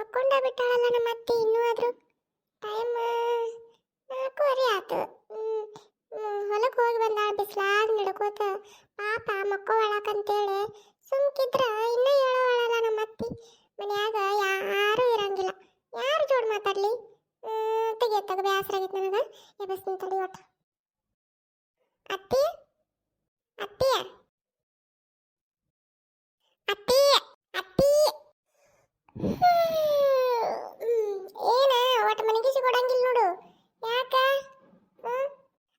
ಮಕ್ಕೊಂಡ ಬಿಟ್ಟಾಳಲ್ಲ ನಮ್ಮ ಅತ್ತೆ ಇನ್ನೂ ಆದರೂ. ಟೈಮ್ ನಾಲ್ಕೂವರೆ ಆತು. ಹೊಲಕ್ಕೆ ಹೋಗಿ ಬಂದಾಳ, ಬಿಸ್ಲಾಗ ನಡ್ಕೋತ. ಪಾಪ ಮಕ್ಕೋಳಕಂತೇಳಿ ಸುಮ್ಕಿದ್ರ ಇನ್ನೂ ಹೇಳೋಳಲ್ಲ ನಮ್ಮ ಅತ್ತಿ. ಮನ್ಯಾಗ ಯಾರೂ ಇರಂಗಿಲ್ಲ ಯಾರು ಜೋಡ್ ಮಾತಾಡ್ಲಿ ತೆಗೆ ತಗ ಬೇಸರ ಆಗೈತೆ ನನಗೆ ಎಬಸ್ತೀನಿ ತಡಿ ಒಟ್ಟು ಅತ್ತಿ ಅತ್ತಿ ಅತ್ತಿ ಅತ್ತಿ ಏನ ಒಟ್ಟು ಮನೆಗೆ ಕೊಡಂಗಿಲ್ಲ ನೋಡು ಯಾಕ ಹ್ಮ್?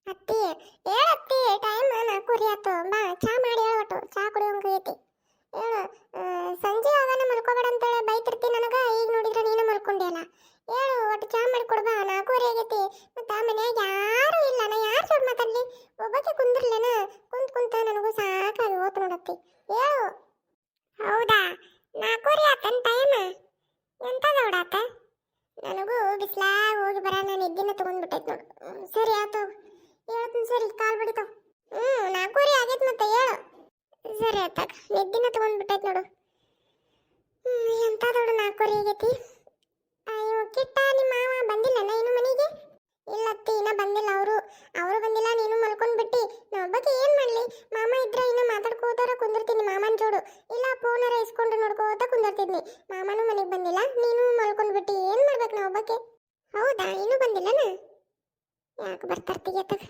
ಅತ್ತಿ ಹೇಳತ್ತಿ ಟೈಮ್ ನಾಲ್ಕೂರಿ ಆತು ಬಾ ಚಾ ಮಾಡಿ ಹೇಳ್ಬಿಟ್ಟು ಚಾ ಕುಡಿಯೋಂಗೆ ಐತಿ. ಹೇಳು ಆ, ಸಂಜೆ ಆಗಾನ ಮಲ್ಕೋಬೇಡ ಅಂತೇಳಿ ಬೈತಿರ್ತಿ ನನಗೆ ಈಗ ನೋಡಿದ್ರೆ ನೀನು ಮಲ್ಕೊಂಡಿಯಲ್ಲ. ಹೇಳು ಒಟ್ಟು ಚಾ ಮಾಡಿ ಕೊಡ್ಬಾ ನಾಲ್ಕೂವರೆ ಆಗೈತಿ. ಮತ್ತ ಮನ್ಯಾಗ ಯಾರೂ ಇಲ್ಲ ನಾ ಯಾರು ಜೋಡ್ ಮಾತಾಡಲಿ? ಒಬ್ಬಕ್ಕೆ ಕುಂದಿರ್ಲೇನ ಕುಂತ್ ಕುಂತ ನನಗೂ ಸಾಕಾಗಿ ಓತ್ ನೋಡತ್ತಿ. ಹೇಳು. ಹೌದಾ? ನಾಲ್ಕೂವರೆ ಆತನ ಟೈಮ್ ಎಂತ ನೋಡಾತ ನನಗೂ ಬಿಸ್ಲಾಗ ಹೋಗಿ ಬರ ನಾನು ತೊಗೊಂಡ್ಬಿಟ್ಟೈತೆ ತಗೊಂಡ್ಬಿಟ್ಟೈತೆ ನೋಡು. ಸರಿ ಆಯ್ತು ಹೇಳ್ತೀನಿ ಸರಿ ಕಾಲ್ ಬಿಡಿತಾವ. ಹ್ಞೂ ನಾಲ್ಕೂವರೆ ಆಗೈತೆ ಮತ್ತೆ ಹೇಳು ಸರಿ ಆತಾಗ ನಿದ್ದಿನ ತಗೊಂಡ್ಬಿಟ್ಟೈತೆ ನೋಡು. ಎಂಥ ದೊಡ್ಡ ನಾಲ್ಕೂವರೆ ಆಗೈತಿ. ಅಯ್ಯೋ, ಕಿಟ್ಟ ನಿಮ್ಮ ಮಾವ ಬಂದಿಲ್ಲನ ಇನ್ನು ಮನೆಗೆ? ಇಲ್ಲ ಅತ್ತಿ, ಇನ್ನ ಬಂದಿಲ್ಲ ಅವರು. ಅವರು ಬಂದಿಲ್ಲ, ನೀನು ಮಲ್ಕೊಂಡ್ಬಿಟ್ಟಿ. ನಾ ಒಬ್ಬಕ್ಕೆ ಏನು ಮಾಡಲಿ? ಮಾಮ ಇದ್ರೆ ಇನ್ನು ಮಾತಾಡ್ಕೋತಾರ ಕುಂದಿರ್ತೀನಿ ಮಾಮನ ಜೋಡು. ಇಲ್ಲ ಫೋನರ ಇಸ್ಕೊಂಡು ನೋಡ್ಕೋತ ಕುಂದಿರ್ತಿದ್ನಿ. ಮಾಮನೂ ಮನೆಗೆ ಬಂದಿಲ್ಲ, ನೀನು ಮಲ್ಕೊಂಡ್ಬಿಟ್ಟಿ. ಏನು ಮಾಡ್ಬೇಕು ನಾ ಒಬ್ಬಕ್ಕೆ ಹೌದಾ, ಇನ್ನೂ ಬಂದಿಲ್ಲನ? ಯಾಕೆ ಬರ್ತಾರ್ತಿಗೆ ತಗ?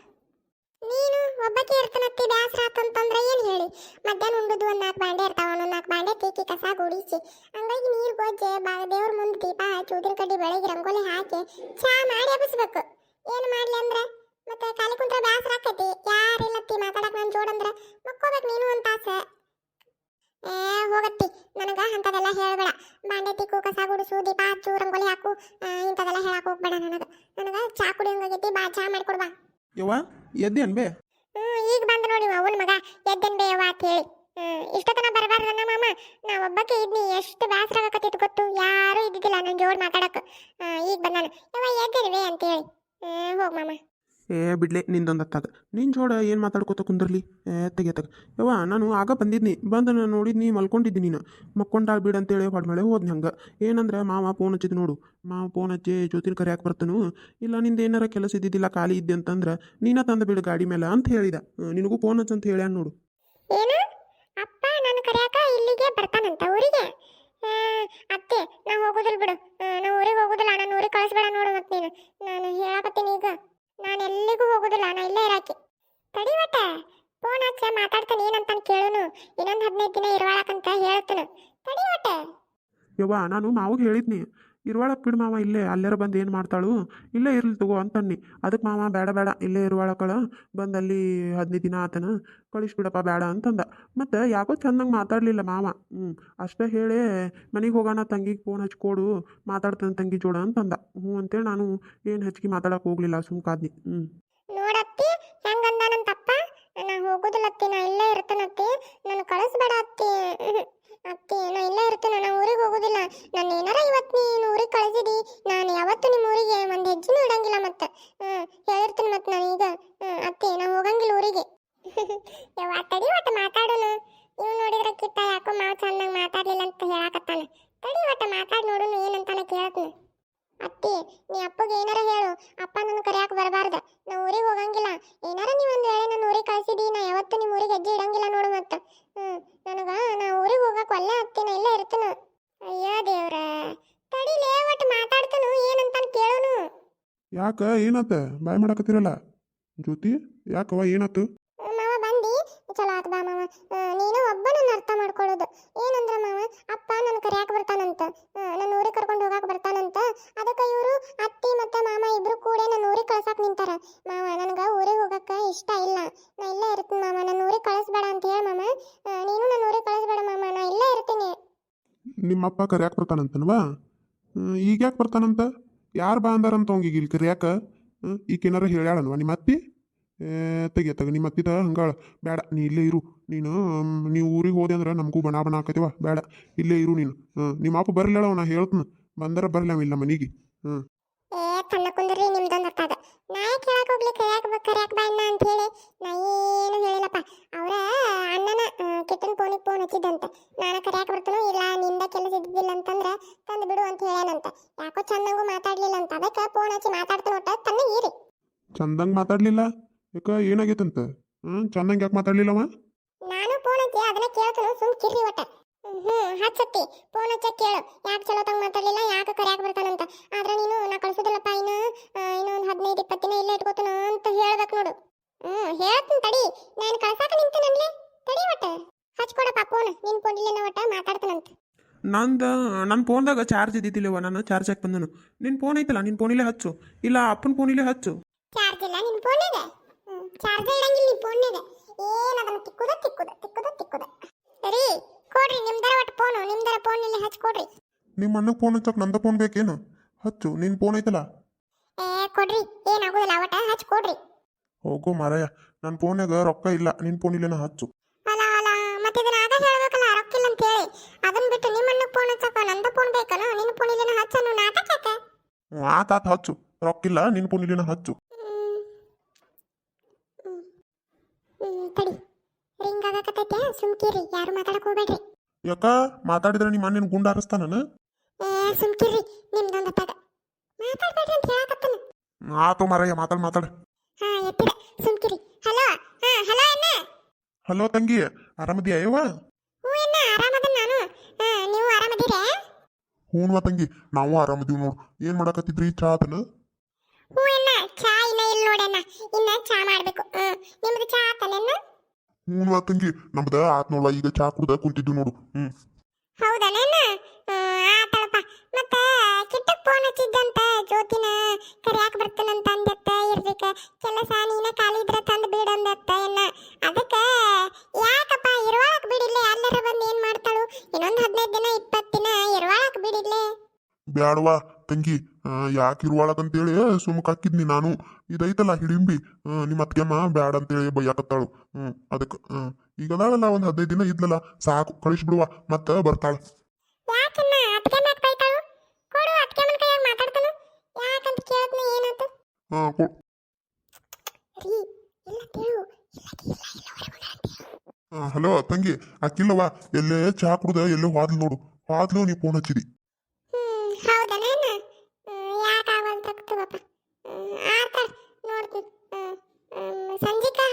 ಒಬ್ಬಕ್ಕೆ ಇರ್ತನತ್ತಿ ಬ್ಯಾಸರ ಆತಂತಂದ್ರ ಏನು ಹೇಳಿ? ಮಧ್ಯಾಹ್ನ ಉಂಡುದು ಒಂದ್ ನಾಲ್ಕು ಬಾಂಡೆ ಇರ್ತಾವ ಒಂದೊಂದು ನಾಲ್ಕು ಬಾಂಡೆ ತೀಕಿ ಕಸ ಗುಡಿಸಿ. ಹಂಗಾಗಿ ನೀರು ಗೊಜ್ಜೆ, ಬಾ ದೇವ್ರ ಮುಂದೆ ದೀಪ ಹಚ್ಚಿ ಉದಿನ ಕಡ್ಡಿ ಬೆಳಗ್ಗೆ ರಂಗೋಲಿ ಹಾಕಿ, ಚಾ ಮಾಡಿ ಎಬ್ಬಿಸ್ಬೇಕು. ಏನು ಮಾಡ್ಲಿ ಅಂದ್ರ? ಮತ್ತೆ ಖಾಲಿ ಕುಂತ್ರ ಬ್ಯಾಸರ ಆಕತಿ. ಯಾರಿಲ್ಲತ್ತಿ ಮಾತಾಡಕ್ ನಾನು ಜೋಡಂದ್ರೆ ಮಕ್ಕೋಬೇಕು ನೀನು ಒಂದ್ ತಾಸು ಏ, ಹೋಗತ್ತಿ. ನನಗ ಅಂತದೆಲ್ಲ ಹೇಳ್ಬೇಡ. ಬಾಂಡೆ ತಿಕ್ಕು ಕಸ ಗುಡಿಸು, ದೀಪ ಹಚ್ಚು, ರಂಗೋಲಿ ಹಾಕು. ಇಂಥದೆಲ್ಲ ಹೇಳಕ್ ಹೋಗ್ಬೇಡ ನನಗ. ನನಗ ಚಾ ಕುಡಿಯೋಂಗಾಗೈತಿ ಬಾ, ಚಾ ಮಾಡ್ಕೊಡ್ಬಾ ಯವ್ವ ಎದ್ದೇನ್ ಬೇ? ಈಗ ಬಂದ ನೋಡಿ ಅವನ ಮಗ, ಎದ್ದನ್ ಬೇವ ಅಂತ ಹೇಳಿ. ಇಷ್ಟತನ ಬರಬಾರ್ದನ್ನ ಮಾಮ. ನಾ ಒಬ್ಬಕ್ಕೆ ಇದ್ನಿ, ಎಷ್ಟು ಬ್ಯಾಸರ ಆಗಕತ್ತಿತ್ತು ಗೊತ್ತು. ಯಾರು ಇದ್ದಿದ್ದಿಲ್ಲ ನನ್ನ ಜೋಡ್ ಮಾತಾಡಕ್ಕೆ ಈಗ ಬಂದಾನ ಯವ ಎದ್ದೇನ್ವೇ ಅಂತ ಹೇಳಿ. ಹ್ಮ್, ಹೋಗ್ ಮಾಮ. ಏ, ಬಿಡ್ಲೆ, ನಿಂದೊಂದು ಹತ್ತಾಗ. ನಿನ್ನ ಜೋಡ ಏನು ಮಾತಾಡ್ಕೋತ ಕುಂದ್ರಲಿ? ಏ ತೆಗೆತಾಗ ಯವ್ವ, ನಾನು ಆಗ ಬಂದಿದ್ನಿ. ಬಂದು ನಾನು ನೋಡಿದ್ನಿ ಮಲ್ಕೊಂಡಿದ್ದಿ ನೀನು. ಮಕ್ಕೊಂಡಾಳ್ ಬಿಡು ಅಂತೇಳಿ ಹೊಡ್ಮೇಳೆ ಹೋದ್ನಿ ಹಂಗೆ. ಏನಂದ್ರೆ ಮಾವ ಫೋನ್ ಹಚ್ಚಿದ್ ನೋಡು. ಮಾವ ಫೋನ್ ಹಚ್ಚಿ ಜ್ಯೋತಿನ ಕರಿಯಾಕ ಬರ್ತನು. ಇಲ್ಲ ನಿಂದು ಏನಾರ ಕೆಲಸ ಇದ್ದಿದ್ದಿಲ್ಲ, ಖಾಲಿ ಇದ್ದೆ ಅಂತಂದ್ರೆ ನೀನ ತಂದು ಬಿಡು ಗಾಡಿ ಮೇಲೆ ಅಂತ ಹೇಳಿದ. ನಿನಗೂ ಫೋನ್ ಹಚ್ಚಂತ ಹೇಳ್ಯಾನ ನೋಡು. ಅಪ್ಪ ಕರ್ಯಾಕ ಇಲ್ಲಿಗೆ ಬರ್ತಾನಂತ ಊರಿಗೆ? ಅತ್ತೆ ನಾ ಹೋಗೋದಿಲ್ಲ ಬಿಡು. ನಾ ಊರಿಗೆ ಹೋಗೋದಿಲ್ಲ. ನಾನು ಊರಿಗೆ ಕಳಿಸ್ಬೇಡ ನೋಡು ಮತ್ತೆ ನೀನು. ನಾನು ಹೇಳಕತ್ತೀನಿ ಈಗ. ನಾನು ಎಲ್ಲಿಗೂ ಹೋಗೋದಿಲ್ಲ ನಾನು ಇಲ್ಲೇ ಇರಾಕಿ. ತಡಿ ಒಟ್ಟ ಫೋನ್ ಹಚ್ಚ, ಮಾತಾಡ್ತಾನೆ ಏನಂತ ಕೇಳುನು. ಇನ್ನೊಂದು ಹದಿನೈದು ದಿನ ಇರುವಾಳಕಂತ ಹೇಳ್ತಾನು. ತಡಿ ಒಟ್ಟ ಯವ್ವ, ನಾನು ಮಾವಿಗೆ ಹೇಳಿದ್ನಿ. ಇರುವಾಳಕ್ಕೆ ಬಿಡು ಮಾವ ಇಲ್ಲೇ, ಅಲ್ಲಾರ ಬಂದು ಏನು ಮಾಡ್ತಾಳು? ಇಲ್ಲೇ ಇರ್ಲಿ ತಗೋ ಅಂತನ್ನಿ. ಅದಕ್ಕೆ ಮಾವ ಬೇಡ ಬೇಡ, ಇಲ್ಲೇ ಇರುವಾಳಕಳ ಬಂದು ಅಲ್ಲಿ ಹದಿನೈದು ದಿನ ಆತನ, ಕಳಿಸ್ಬಿಡಪ್ಪ ಬೇಡ ಅಂತಂದ. ಮತ್ತು ಯಾಕೋ ಚಂದಂಗೆ ಮಾತಾಡಲಿಲ್ಲ ಮಾವ. ಹ್ಞೂ ಅಷ್ಟೇ ಹೇಳಿ, ಮನೆಗೆ ಹೋಗೋಣ ತಂಗಿಗೆ ಫೋನ್ ಹಚ್ಕೊಡು ಮಾತಾಡ್ತಾನೆ ತಂಗಿ ಜೋಡ ಅಂತಂದ. ಹ್ಞೂ ಅಂತೇಳಿ ನಾನು ಏನು ಹೆಚ್ಚಿಗೆ ಮಾತಾಡಕ್ಕೆ ಹೋಗಲಿಲ್ಲ ಸುಮ್ಕಾದ್ನಿ ಹ್ಞೂ ನೋಡತ್ತಿ ಹೆಂಗಂದನಂತಪ್ಪ ನಾನು ಹೋಗೋದಿಲ್ಲ ಅತ್ತಿ, ನಾ ಇಲ್ಲೇ ಇರ್ತಾನತ್ತಿ, ನಾನು ಕಳಿಸ್ಬೇಡ ಅತ್ತಿ. ಅತ್ತಿ, ನಾ ಇಲ್ಲೇ ಇರ್ತೇನೆ, ನಾ ಊರಿಗೆ ಹೋಗುದಿಲ್ಲ. ನಾನು ಏನಾರ ಇವತ್ತು ನೀನು ಊರಿಗೆ ಕಳಿಸಿದಿ ನಾನು ಯಾವತ್ತು ನಿಮ್ಮ ಊರಿಗೆ ಒಂದು ಹೆಜ್ಜೆನೂ ಇಡಂಗಿಲ್ಲ ಮತ್ತೆ. ಹ್ಮ್ ಹೇಳಿರ್ತೀನಿ ಮತ್ತೆ ನಾನು ಈಗ. ಹ್ಮ್, ಅತ್ತಿ, ನಾ ಹೋಗಂಗಿಲ್ಲ ಊರಿಗೆ. ಯಾವ ತಡಿ ಒಟ್ಟು ಮಾತಾಡೋಣ ಇವ್ ನೋಡಿದ್ರೆ ಕಿಟ್ಟ ಯಾಕೋ ಮಾವು ಚೆನ್ನಾಗಿ ಮಾತಾಡ್ಲಿಲ್ಲ ಅಂತ ಹೇಳಕತ್ತಾನ. ತಡಿ ಒಟ್ಟು ಮಾತಾಡಿ ನೋಡೋಣ ಏನಂತಾನೆ ಕೇಳ್ತೀನಿ. ಅತ್ತಿ ನೀ ಅಪ್ಪಗೆ ಏನಾರ ಹೇಳು ಅಪ್ಪ ನನ್ನ ಕರೆಯಾಕ ಬರಬಾರ್ದ ನಾ ಊರಿಗೆ ಹೋಗಂಗಿಲ್ಲ ಏನಾರ ನೀವು ಒಂದು ವೇಳೆ ನನ್ನ ಊರಿಗೆ ಕಳ್ಸಿದಿ ನಾ ಯಾವತ್ತೂ ನಿಮ್ಮ ಊರಿಗೆ ಹೆಜ್ಜೆ ಇಡಂಗಿಲ್ಲ ನೋಡು ಮತ್ತೆ ಹ್ಮ್ ನನಗ ನಾ ಊರಿಗೆ ಹೋಗಕ್ ಒಲ್ಲೆ ಹತ್ತಿನ ಇಲ್ಲೇ ಇರ್ತೀನಿ ಅಯ್ಯೋ ದೇವ್ರ ತಡಿಲೇ ಒಟ್ಟು ಮಾತಾಡ್ತಾನು ಏನಂತಾನ ಕೇಳೋನು ಯಾಕ ಏನಾತ ಬಾಯ್ ಮಾಡಕತ್ತಿರಲ್ಲ? ಜ್ಯೋತಿ ಯಾಕವ ಏನತ್ತು ಮಾವ ಬಂದಿ. ಚಲೋ ಆತ್ ಬಾ ಮಾವ. ಆ, ನೀನು ಒಬ್ಬ ನನ್ನ ಅರ್ಥ ಮಾಡ್ಕೊಳ್ಳೋದು. ಏನಂದ್ರ ಮಾವ ಅಪ್ಪ ನನ್ನ ಕರ್ಯಾಕ ಬರ್ತಾನಂತ. ಆ, ನನ್ನ ಊರಿಗೆ ಕರ್ಕೊಂಡು ಹೋಗಾಕ ಬರ್ತಾನಂತ. ಅದಕ್ಕೆ ಇವರು ಅತ್ತಿ ಮತ್ತೆ ಮಾಮ ಇಬ್ರು ಕೂಡ ನನ್ನ ಊರಿಗೆ ಕಳ್ಸಾಕ್ ನಿಂತಾರ. ಮಾವ ನನಗೆ ಊರಿಗೆ ಹೋಗಕ್ಕ ಇಷ್ಟ ಇಲ್ಲ. ನಾ ಇಲ್ಲೇ ಇರ್ತೀನಿ ಮಾಮ ನನ್ನ ಊರಿಗೆ ಕಳಿಸ್ಬೇಡ ಅಂತ ಹೇಳ ಮಾಮ. ಆ, ನೀನು ನನ್ನ ಊರಿಗೆ ಕಳಿಸ್ಬೇಡ ಮಾಮ. ನಾ ಇಲ್ಲೇ ಇರ್ತೀನಿ. ನಿಮ್ಮಪ್ಪ ಕರ್ಯಾಕ ಬರ್ತಾನಂತನ್ವಾ? ಈಗ ಯಾಕೆ ಬರ್ತಾನಂತ? ಯಾರು ಬಾ ಅಂದಾರಂತ ಹೋಗಿ ಇಲ್ಲಿ ಕರಿಯಾಕ ಈಕೇನಾರ ಹೇಳ್ಯಾಳನ್ವ? ನಿಮ್ಮ ಅತ್ತಿ? ತೆಗೆ ತಗ ನಿಮ್ಮ ಅತ್ತಿದ ಹಂಗಾಳ ಬೇಡ ನೀ ಇಲ್ಲೇ ಇರು. ನೀನು ನೀವು ಊರಿಗೆ ಹೋದೆ ಅಂದ್ರೆ ನಮಗೂ ಬಣ ಬಣ ಆಕತಿವ. ಬೇಡ ಇಲ್ಲೇ ಇರು ನೀನು. ನಿಮ್ಮ ಅಪ್ಪ ಬರಲಿಲ್ಲ ನಾ ಹೇಳ್ತನ. ಬಂದರ ಬರಲಿ ಇಲ್ಲ ಮನೆಗೆ. ಹ್ಞೂ ಏ ತನ್ನ ಕುಂದ್ರಿ, ನಿಮ್ದೊಂದು ಅತ್ತಾಗ ನಾ ಯಾಕೆ ಹೇಳಕ್ ಹೋಗ್ಲಿ, ಕರ್ಯಾಕ ಬ ಕರ್ಯಾಕ ಬಾ ಅಂತ ಹೇಳಿ, ನಾ ಏನು ಹೇಳಿಲ್ಲಪ್ಪ. ಅವರ ಅಣ್ಣನ ಕಿಟ್ಟನ್ ಫೋನಿಗೆ ಫೋನ್ ನಾನು ಕರ್ಯಾಕ ಬರ್ತಾನೋ ಇಲ್ಲ, ನಿಂದ ಕೆಲಸ ಇದ್ದಿದ್ದಿಲ್ಲ ಅಂತಂದ್ರೆ ತಂದು ಬಿಡು ಅಂತ ಹೇಳ್ಯಾನಂತ. ಚಂದಂಗೂ ಮಾತಾಡ್ಲಿಲ್ಲ ಅಂತ. ಅದಕ್ಕೆ ಫೋನ್ ಹಚ್ಚಿ ಮಾತಾಡ್ತಾನೆ ಒಟ್ಟ. ತನ್ನ ಈರಿ ಚಂದಂಗ್ ಮಾತಾಡ್ಲಿಲ್ಲ? ಯಾಕ ಏನಾಗೈತಂತ? ಹ್ಮ್ ಚಂದಂಗ್ ಯಾಕೆ ಮಾತಾಡ್ಲಿಲ್ಲವ ನಾನು ಫೋನ್ ಹಚ್ಚಿ ಅದನ್ನ ಕೇಳ್ತಾನು. ಸುಮ್ ಕಿರ್ರಿ ಒಟ್ಟ. ಹ್ಮ್ ಹಚ್ಚತ್ತಿ. ಫೋನ್ ಹಚ್ಚ ಕೇಳು. ಯಾಕೆ ಚಲೋ ತಂಗ್ ಮಾತಾಡಲಿಲ್ಲ ಯಾಕೆ ಕರ್ಯಾಕ ಬರ್ತಾನಂತ ಆದ್ರೆ ನೀನು ನಾ ಕಳ್ಸೋದಿಲ್ಲಪ್ಪ ಇನ್ನು ಆ, ಇನ್ನು ಒಂದು ಹದಿನೈದು ಇಪ್ಪತ್ತು ದಿನ ಇಲ್ಲೇ ಇಟ್ಕೋತಾನ ಅಂತ ಹೇಳ್ಬೇಕು ನೋಡು ಹ್ಞೂ ಹೇಳ್ತೀನಿ ತಡಿ ನಾನು ಕಳ್ಸಾಕ ನಿಂತೇನನ್ಲೆ ತಡಿ ಒಟ್ಟ ಹಚ್ಕೊಡಪ್ಪ ಫೋನ್ ನಿನ್ ಫೋನಿಲ್ಲ ಒಟ್ಟ ಮಾತಾಡ್ತಾನಂತ ನಂದು ನನ್ನ ಫೋನ್ದಾಗ ಚಾರ್ಜ್ ಇದ್ದಿದ್ದಿಲ್ಲವ ನಾನು ಚಾರ್ಜ್ ಹಾಕಿ ಬಂದನು. ನಿನ್ನ ಫೋನ್ ಐತಲ್ಲ ನಿನ್ನ ಫೋನಿಲೇ ಹಚ್ಚು. ಇಲ್ಲ ಅಪ್ಪನ ಫೋನಿಲೇ ಹಚ್ಚು. ಚಾರ್ಜ್ ಇಲ್ಲ ನಿನ್ ಫೋನ್ ಇದೆ? ಚಾರ್ಜ್ ಇಡಂಗಿಲ್ಲ ನಿನ್ ಇದೆ. ಏನ್ ಅದನ್ನ ತಿಕ್ಕುದ ತಿಕ್ಕುದ ತಿಕ್ಕುದ ತಿಕ್ಕುದ. ರೀ ಕೊಡ್ರಿ ನಿಮ್ದರ ಒಟ್ಟು ಫೋನು ನಿಮ್ದರ ಫೋನ್ ಇಲ್ಲಿ ಹಚ್ಕೊಡ್ರಿ ನಿಮ್ಮ ಅಣ್ಣಗೆ ಫೋನ್ ಹಚ್ಚಕ್ಕೆ ನಂದ ಫೋನ್ ಬೇಕೇನು? ಹಚ್ಚು ನಿನ್ನ ಫೋನ್ ಐತಲ್ಲ? ಏ ಕೊಡ್ರಿ ಏನಾಗುದಿಲ್ಲ ಒಟ್ಟ ಹಚ್ಕೊಡ್ರಿ ಹೋಗೋ ಮಾರಾಯ ನನ್ನ ಫೋನ್ಯಾಗ ರೊಕ್ಕ ಇಲ್ಲ ನಿನ್ನ ಫೋನಿಲ್ಲೇನ ಹಚ್ಚು ಅಲ್ಲ ಅಲ್ಲ ಮತ್ತೆ ಇದನ್ನ ಆಗ ಹೇಳ್ಬೇಕಲ್ಲ ರೊಕ್ಕಿಲ್ಲ ಅಂತ ಹೇಳಿ ಅದನ್ನ ಬಿಟ್ಟು ನಿಮ್ಮನ್ನ ಫೋನ್ ಹಚ್ಚಕ ನಂದ ಫೋನ್ ಬೇಕಲ್ಲ ನಿನ್ನ ಫೋನ್ ಇಲ್ಲೇನ ಹಚ್ಚನು ನಾಟಕ ಯಾಕೆ ಹ್ಞೂ ಆತಾತ ಹಚ್ಚು. ರೊಕ್ಕಿಲ್ಲ ನಿನ್ನ ಪುನಿಲಿನ ಹಚ್ಚು. ತಡಿ. ರಿಂಗ್ ಆಗಕತ್ತೈತೆ ಸುಮ್ಕಿರಿ ಯಾರು ಮಾತಾಡಕ್ ಹೋಗ್ಬೇಡ್ರಿ. ಯಾಕ? ಮಾತಾಡಿದ್ರೆ ನಿಮ್ಮ ಅಣ್ಣನ ಗುಂಡ ಹಾರಿಸ್ತಾನ ಏ ಸುಮ್ಕಿರಿ ನಿಮ್ದೊಂದು ತಗ ಮಾತಾಡ್ಬೇಡ್ರಿ ಅಂತ ಹೇಳಕತ್ತಾನ. ಆತು ಮಾರಾಯ ಮಾತಾಡ್ ಮಾತಾಡ. ಹಾ ಎತ್ತಿದೆ ಸುಮ್ಕಿರಿ ಹಲೋ ಹಾ ಹಲೋ ಅಣ್ಣ. ಹಲೋ ತಂಗಿ ಆರಾಮದಿಯಾ ಯವ್ವ? ಹ್ಞೂ ಅಣ್ಣ ಆರಾಮದ ನಾನು. ಹಾ ನೀವು ಆರಾಮದಿರೇ ಹ್ಞೂ ತಂಗಿ ನಾವು ಆರಾಮದೀವಿ ನೋಡು. ಏನು ಮಾಡಕತ್ತಿದ್ರಿ ಚಾ ಆತನ ಹ್ಞೂ ಅಣ್ಣ ಚಾ ಇನ್ನ ಇಲ್ಲ ನೋಡಣ್ಣ ಇನ್ನ ಚಾ ಮಾಡಬೇಕು. ನಿಮ್ದು ಚಾ ಆತನಣ್ಣ ಹ್ಞೂ ತಂಗಿ ನಮ್ದ ಆತ್ ನೋಡ ಈಗ ಚಾ ಕುಡ್ದ ಕುಂತಿದ್ದು ನೋಡು. ಹ್ಞೂ. ಹೌದಣ್ಣ ಆತಳಪ್ಪ. ಮತ್ತ ಕಿಟ್ಟಕ್ ಫೋನ್ ಹಚ್ಚಿದ್ದಂತ ಜ್ಯೋತಿನ ಕರ್ಯಾಕ ಬರ್ತಾನಂತ ಅಂದತ್ತ ಇರ್ಬೇಕ. ಕೆಲಸ ನೀನ ಖಾಲಿ ಇದ್ರ ತಂದು ಬಿಡಂದತ್ತ ಎನ್ನ ಅದಕ್ಕ ಯಾಕಪ್ಪ ಇರುವಾಳಕ್ ಬಿಡಿಲ್ಲ ಎಲ್ಲರ ಬಂದು ಏನ್ ಮಾಡ್ತಾಳು ಇನ್ನೊಂದ್ ಹದಿನೈದು ದಿನ ಇಪ್ಪತ್ತು ದಿನ ಇರುವಾಳಕ್ ಬಿಡಿಲ್ಲೇ ಬ್ಯಾಡವಾ ತಂಗಿ ಯಾಕೆ ಇರುವಾಳಕಂತೇಳಿ ಸುಮ್ಕ ಹಾಕಿದ್ನಿ ನಾನು. ಇದೈತಲ್ಲ ಹಿಡಿಂಬಿ. ನಿಮ್ಮ ಅತ್ಗೆಮ್ಮ ಬ್ಯಾಡ ಅಂತೇಳಿ ಬೈಯಾಕತ್ತಾಳು. ಹ್ಞೂ ಅದಕ್ಕೆ ಈಗ ಅದಾಳಲ್ಲ ಒಂದು ಹದಿನೈದು ದಿನ ಇದ್ಲಲ್ಲ. ಸಾಕು ಕಳಿಸ್ಬಿಡುವ ಮತ್ತೆ ಬರ್ತಾಳೆ. ಹಾಂ ಕೊ ಅಂತ ಹಲೋ ತಂಗಿ. ಅಕ್ಕಿಲ್ಲವ ಎಲ್ಲೇ ಚಹಾ ಕುಡ್ದ ಎಲ್ಲೇ ಹೋದ್ಲು ನೋಡು. ಹೋದ್ಲು ನೀ ಫೋನ್ ಹಚ್ಚಿದಿ.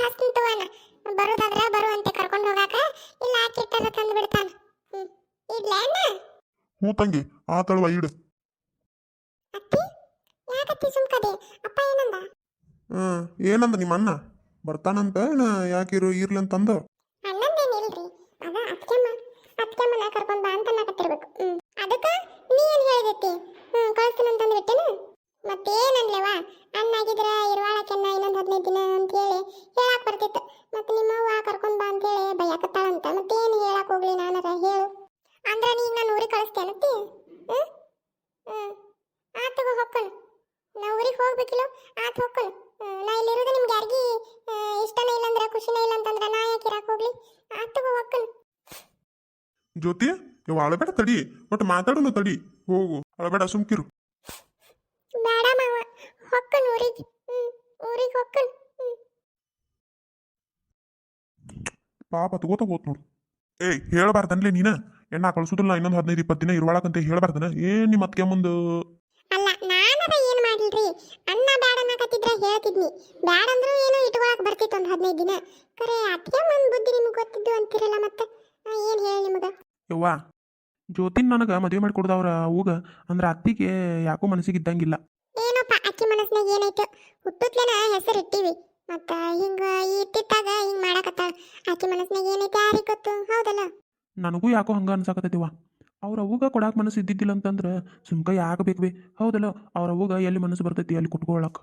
ಹಸ್ತೀನಿ ತಗೋಣ ಬರೋದಾದ್ರೆ ಬರುವಂತೆ ಕರ್ಕೊಂಡು ಹೋಗಾಕ. ಇಲ್ಲ ಕಿಟ್ಟರ ತಂದು ಬಿಡ್ತಾನ. ಇಡ್ಲೇ ಇಡ್ಲೇನ ಹ್ಞೂ ತಂಗಿ ಆ ತಳುವ ಇಡು. ಅತ್ತಿ ಯಾಕತ್ತಿ ಸುಮ್ಕದೆ? ಅಪ್ಪ ಏನಂದ? ಹಾಂ ಏನಂದ ನಿಮ್ಮ ಅಣ್ಣ? ಬರ್ತಾನಂತ ಯಾಕ ಇರು ಇರ್ಲಿ ಅಂತಂದ? ಅಣ್ಣಂದೇನಿಲ್ರಿ ಅದ ಅತ್ಕೆಮ್ಮ ಅತ್ಕೆಮ್ಮನ ಕರ್ಕೊಂಡ್ ಬಾ ಅಂತ ನಾಕತ್ತಿರ್ಬೇಕು ಹ್ಮ್. ಅದಕ್ಕ ನೀ ಏನ್ ಹೇಳಿದೈತಿ? ಹ್ಮ್ ಕಳಿಸ್ತೀನಿ ಅಂತಂದು ಬಿಟ್ಟೆನ ಮತ್ತೇನನ್ಲೇವಾ ಅಣ್ಣಾಗಿದ್ರ ಇರುವಾಳಕ್ಕೆನ್ನ ಇನ್ನೊಂದು ಹದಿನೈದು ದಿನ ಅಂತ ಹೇಳಿ ಹೇಳಕ್ ಬರ್ತಿತ್ತು. ಮತ್ತೆ ನಿಮ್ಮವ್ವ ಕರ್ಕೊಂಡ್ ಬಾ ಅಂತ ಹೇಳಿ ಬೈಯಾಕತ್ತಾಳಂತ. ಮತ್ತೇನು ಹೇಳಕ್ ಹೋಗ್ಲಿ ನಾನರ ಹೇಳು. ಅಂದ್ರ ನೀಗ ನಾನು ಊರಿಗೆ ಕಳಿಸ್ತೇನತ್ತಿ ಹ್ಮ್? ಆತ್ ತಗೋ ಹೊಕ್ಕನು. ನಾ ಊರಿಗೆ ಹೋಗ್ಬೇಕಿಲ್ಲ? ಆತ ಹೊಕ್ಕನು. ನಾ ಇಲ್ಲಿರೋದು ನಿಮ್ಗೆ ಯಾರಿಗಿ ಇಷ್ಟನೇ ಇಲ್ಲ ಅಂದ್ರೆ ಖುಷಿನೇ ಇಲ್ಲ ಅಂತಂದ್ರೆ ನಾ ಯಾಕೆ ಇರಾಕ್ ಹೋಗ್ಲಿ? ಆತ್ ತಗೋ ಹೊಕ್ಕನು. ಜ್ಯೋತಿ ಇವ ಅಳಬೇಡ ತಡಿ. ಒಟ್ಟು ಮಾತಾಡೋಣ ತಡಿ. ಹೋಗು. ಅಳಬೇಡ ಸುಮ್ಕಿರು. ಬೇಡ ಮಾವ. ಹೊಕ್ಕನ್ ಊರಿಗೆ ಊರಿಗೆ ಹೊಕ್ಕನ್ ಪಾಪ ತಗೋತ ಹೋತ್ ನೋಡು. ಏಯ್ ಹೇಳ್ಬಾರ್ದನ್ಲೇ ನೀನ? ಎಣ್ಣ ಕಳ್ಸುದಿಲ್ಲ ಇನ್ನೊಂದು ಹದಿನೈದು ಇಪ್ಪತ್ತು ದಿನ ಇರುವಾಳಕಂತ ಹೇಳಬಾರ್ದನ? ಏನ್ ನಿಮ್ಮ ಅತ್ಗೆ ಮುಂದೆ? ಅಲ್ಲ ನಾನರ ಏನ್ ಮಾಡ್ಲಿರಿ? ಅಣ್ಣ ಬ್ಯಾಡ ಅನ್ನಕತ್ತಿದ್ರ ಹೇಳ್ತಿದ್ನಿ. ಬ್ಯಾಡ ಅಂದ್ರೂ ಏನೋ ಇಟ್ಕೊಳಕ್ ಬರ್ತಿತ್ತು ಒಂದು ಹದಿನೈದು ದಿನ. ಕರೆ ಅದಕ್ಕೆ ಒಂದ್ ಬುದ್ಧಿ ನಿಮ್ಗೆ ಗೊತ್ತಿದ್ದು ಅಂತಿರಲ್ಲ ಮತ್ತೆ? ನಾ ಏನ್ ಹೇಳಿ ನಿಮ್ಗೆ? ಯವ್ವ ಜ್ಯೋತಿನ್ ನನಗೆ ಮದುವೆ ಮಾಡಿ ಅವ್ರ ಅವ್ಗ ಅಂದ್ರೆ ಅತ್ತಿಗೆ ಯಾಕೋ ಮನಸ್ಸಿಗೆ ಇದ್ದಂಗಿಲ್ಲ ಏನೋಪ್ಪ ಅಕ್ಕಿ ಮನಸ್ನಾಗ ಏನಾಯ್ತು? ಹುಟ್ಟುತ್ತಲೇನ ಹೆಸರು ಇಟ್ಟಿವಿ. ಮತ್ತ ಹಿಂಗ ಇಟ್ಟಿತ್ತಾಗ ಹಿಂಗ ಮಾಡಕತ್ತ ಅಕ್ಕಿ ಮನಸ್ನಾಗ ಏನೈತೆ ಯಾರಿಗೆ ಗೊತ್ತು? ಹೌದಲ್ಲ? ನನಗೂ ಯಾಕೋ ಹಂಗ ಅನ್ಸಾಕತ್ತೈತಿವ ಅವ್ರ ಅವ್ಗ ಕೊಡಾಕ ಮನಸ್ಸು ಇದ್ದಿದ್ದಿಲ್ಲ ಅಂತಂದ್ರೆ ಸುಮ್ಕ ಯಾಕೆ ಬೇಕ್ಬೇ ಹೌದಲ್ಲ? ಅವ್ರ ಅವ್ಗ ಎಲ್ಲಿ ಮನಸ್ಸು ಬರ್ತೈತಿ ಅಲ್ಲಿ ಕುಟ್ಕೊಳಕ್